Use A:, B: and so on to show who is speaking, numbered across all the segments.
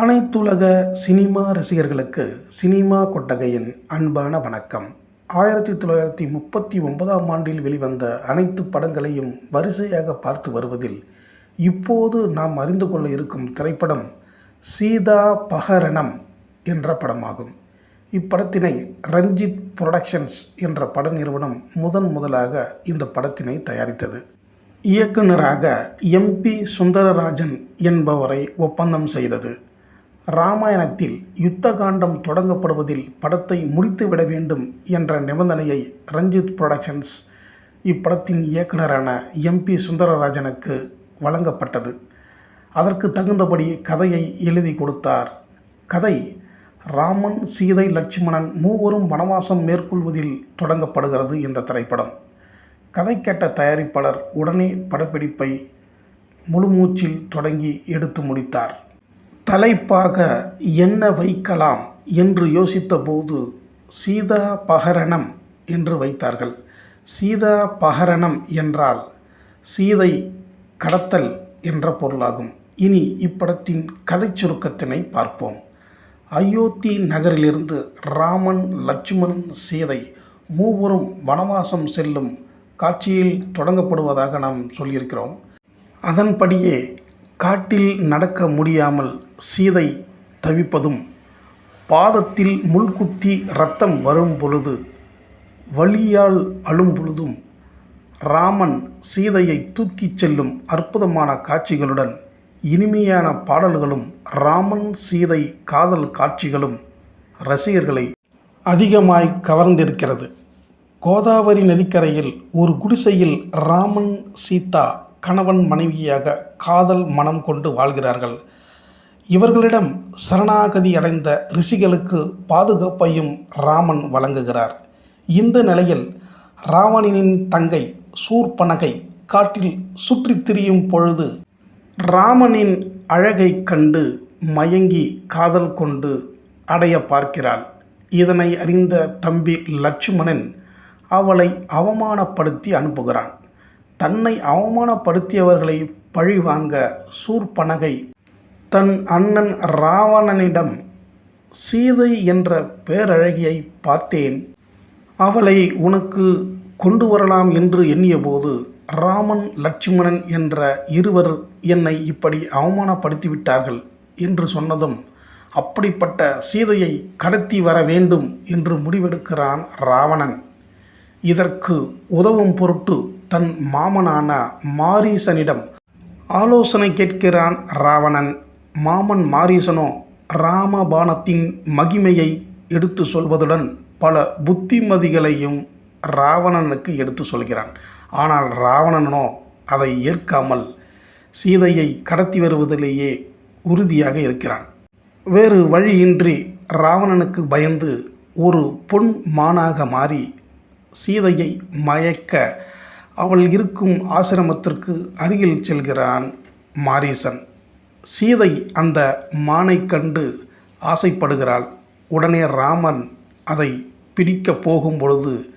A: அனைத்துலக சினிமா ரசிகர்களுக்கு சினிமா கொட்டகையின் அன்பான வணக்கம். ஆயிரத்தி தொள்ளாயிரத்தி முப்பத்தி ஒன்பதாம் ஆண்டில் வெளிவந்த அனைத்து படங்களையும் வரிசையாக பார்த்து வருவதில் இப்போது நாம் அறிந்து கொள்ள இருக்கும் திரைப்படம் சீதா பஹரணம் என்ற படமாகும். இப்படத்தினை ரஞ்சித் புரொடக்ஷன்ஸ் என்ற பட நிறுவனம் முதன் முதலாக இந்த படத்தினை தயாரித்தது. இயக்குனராக எம்பி சுந்தரராஜன் என்பவரை ஒப்பந்தம் செய்தது. ராமாயணத்தில் யுத்த காண்டம் தொடங்கப்படுவதில் படத்தை முடித்துவிட வேண்டும் என்ற நிபந்தனையை ரஞ்சித் புரொடக்ஷன்ஸ் இப்படத்தின் இயக்குனரான எம்பி சுந்தரராஜனுக்கு வழங்கப்பட்டது. அதற்கு தகுந்தபடி கதையை எழுதி கொடுத்தார். கதை ராமன் சீதை லட்சுமணன் மூவரும் வனவாசம் மேற்கொள்வதில் தொடங்கப்படுகிறது இந்த திரைப்படம். கதை கேட்ட தயாரிப்பாளர் உடனே படப்பிடிப்பை முழுமூச்சில் தொடங்கி எடுத்து முடித்தார். தலைப்பாக என்ன வைக்கலாம் என்று யோசித்தபோது சீதா பகரணம் என்று வைத்தார்கள். சீதா பகரணம் என்றால் சீதை கடத்தல் என்ற பொருளாகும். இனி இப்படத்தின் கதை சுருக்கத்தினை பார்ப்போம். அயோத்தி நகரிலிருந்து ராமன் லட்சுமணன் சீதை மூவரும் வனவாசம் செல்லும் காட்சியில் தொடங்கப்படுவதாக நாம் சொல்லியிருக்கிறோம். அதன்படியே காட்டில் நடக்க முடியாமல் சீதை தவிப்பதும் பாதத்தில் முள்குத்தி ரத்தம் வரும் பொழுது வலியால் அழும் பொழுதும் ராமன் சீதையை தூக்கிச் செல்லும் அற்புதமான காட்சிகளுடன் இனிமையான பாடல்களும் ராமன் சீதை காதல் காட்சிகளும் ரசிகர்களை அதிகமாய் கவர்ந்திருக்கிறது. கோதாவரி நதிக்கரையில் ஒரு குடிசையில் ராமன் சீதா கணவன் மனைவியாக காதல் மனம் கொண்டு வாழ்கிறார்கள். இவர்களிடம் சரணாகதி அடைந்த ரிஷிகளுக்கு பாதுகாப்பையும் ராமன் வழங்குகிறார். இந்த நிலையில் ராவணனின் தங்கை சூர்பனகை காட்டில் சுற்றித் திரியும் பொழுது ராமனின் அழகை கண்டு மயங்கி காதல் கொண்டு அடைய பார்க்கிறாள். இதனை அறிந்த தம்பி லட்சுமணன் அவளை அவமானப்படுத்தி அனுப்புகிறான். தன்னை அவமானப்படுத்தியவர்களை பழிவாங்க சூர்பனகை. தன் அண்ணன் ராவணனிடம் சீதை என்ற பேரழகியை பார்த்தேன். அவளை உனக்கு கொண்டு வரலாம் என்று எண்ணியபோது ராமன் லட்சுமணன் என்ற இருவர் என்னை இப்படி அவமானப்படுத்திவிட்டார்கள் என்று சொன்னதும் அப்படிப்பட்ட சீதையை கடத்தி வர வேண்டும் என்று முடிவெடுக்கிறான் ராவணன். இதற்கு உதவும் பொருட்டு தன் மாமனான மாரீசனிடம் ஆலோசனை கேட்கிறான் ராவணன். மாமன் மாரீசனோ ராமபாணத்தின் மகிமையை எடுத்து சொல்வதுடன் பல புத்திமதிகளையும் ராவணனுக்கு எடுத்து சொல்கிறான். ஆனால் ராவணனோ அதை ஏற்காமல் சீதையை கடத்தி வருவதிலேயே உறுதியாக இருக்கிறான். வேறு வழியின்றி ராவணனுக்கு பயந்து ஒரு பொன் மானாக மாறி சீதையை மயக்க அவள் இருக்கும் ஆசிரமத்திற்கு அருகில் செல்கிறான் மாரீசன். சீதை அந்த மானை கண்டு ஆசைப்படுகிறாள். உடனே ராமன் அதை பிடிக்க போகும் பொழுது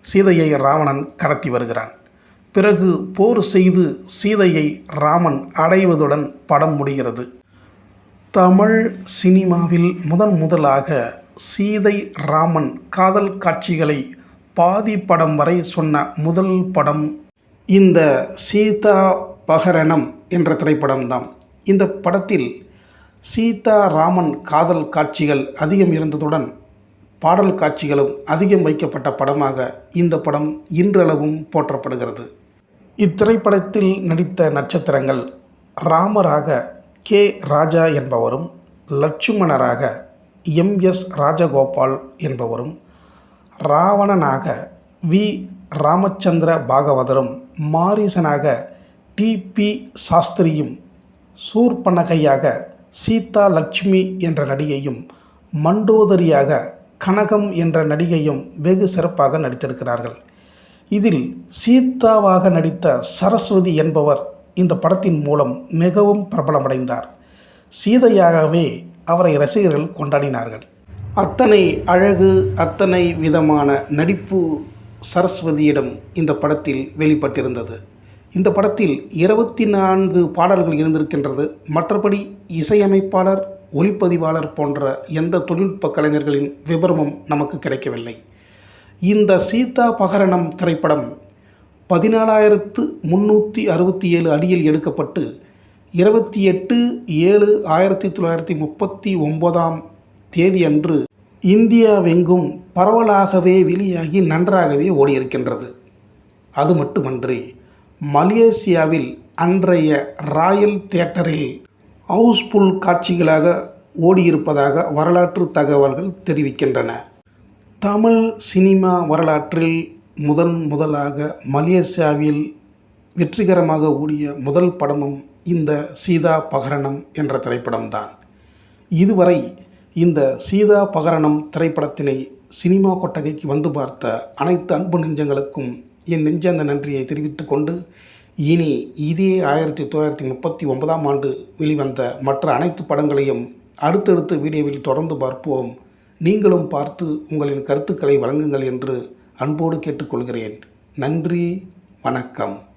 A: சீதையை ராவணன் கடத்தி வருகிறான். பிறகு போர் செய்து சீதையை ராமன் அடைவதுடன் படம் முடிகிறது. தமிழ் சினிமாவில் முதன் முதலாக சீதை ராமன் காதல் காட்சிகளை பாதி படம் வரை சொன்ன முதல் படம் இந்த சீதா பகரணம் என்ற திரைப்படம்தான். இந்த படத்தில் சீதா ராமன் காதல் காட்சிகள் அதிகம் இருந்ததுடன் பாடல் காட்சிகளும் அதிகம் வைக்கப்பட்ட படமாக இந்த படம் இன்றளவும் போற்றப்படுகிறது. இத்திரைப்படத்தில் நடித்த நட்சத்திரங்கள் ராமராக கே ராஜா என்பவரும் லட்சுமணராக எம் எஸ் ராஜகோபால் என்பவரும் ராவணனாக வி. ராமச்சந்திர பாகவதரும் மாரீசனாக டி. பி. சாஸ்திரியும் சூர்பனகையாக சீதா லட்சுமி என்ற நடிகையும் மண்டோதரியாக கனகம் என்ற நடிகையும் வெகு சிறப்பாக நடித்திருக்கிறார்கள். இதில் சீதாவாக நடித்த சரஸ்வதி என்பவர் இந்த படத்தின் மூலம் மிகவும் பிரபலமடைந்தார். சீதையாகவே அவரை ரசிகர்கள் கொண்டாடினார்கள். அத்தனை அழகு அத்தனை விதமான நடிப்பு சரஸ்வதியிடம் இந்த படத்தில் வெளிப்பட்டிருந்தது. இந்த படத்தில் இருபத்தி நான்கு பாடல்கள் இருந்திருக்கின்றது. மற்றபடி இசையமைப்பாளர் ஒளிப்பதிவாளர் போன்ற எந்த தொழில்நுட்ப கலைஞர்களின் விபரமும் நமக்கு கிடைக்கவில்லை. இந்த சீதா பகரணம் திரைப்படம் பதினாலாயிரத்து முந்நூற்றி அறுபத்தி ஏழு அடியில் எடுக்கப்பட்டு இருபத்தி எட்டு ஏழு ஆயிரத்தி தொள்ளாயிரத்தி முப்பத்தி ஒன்பதாம் தேதி அன்று இந்தியாவெங்கும் பரவலாகவே வெளியாகி நன்றாகவே ஓடியிருக்கின்றது. அது மட்டுமன்றி மலேசியாவில் அன்றைய ராயல் தியேட்டரில் ஹவுஸ்ஃபுல் காட்சிகளாக ஓடியிருப்பதாக வரலாற்று தகவல்கள் தெரிவிக்கின்றன. தமிழ் சினிமா வரலாற்றில் முதன் முதலாக மலேசியாவில் வெற்றிகரமாக ஓடிய முதல் படமும் இந்த சீதா பகரணம் என்ற திரைப்படம்தான். இதுவரை இந்த சீதா பகரணம் திரைப்படத்தினை சினிமா கொட்டகைக்கு வந்து பார்த்த அனைத்து அன்பு நெஞ்சங்களுக்கும் என் நெஞ்சந்த நன்றியை தெரிவித்துக் கொண்டு இனி இதே ஆயிரத்தி தொள்ளாயிரத்தி முப்பத்தி ஒன்பதாம் ஆண்டு வெளிவந்த மற்ற அனைத்து படங்களையும் அடுத்தடுத்த வீடியோவில் தொடர்ந்து பார்ப்போம். நீங்களும் பார்த்து உங்களின் கருத்துக்களை வழங்குங்கள் என்று அன்போடு கேட்டுக்கொள்கிறேன். நன்றி வணக்கம்.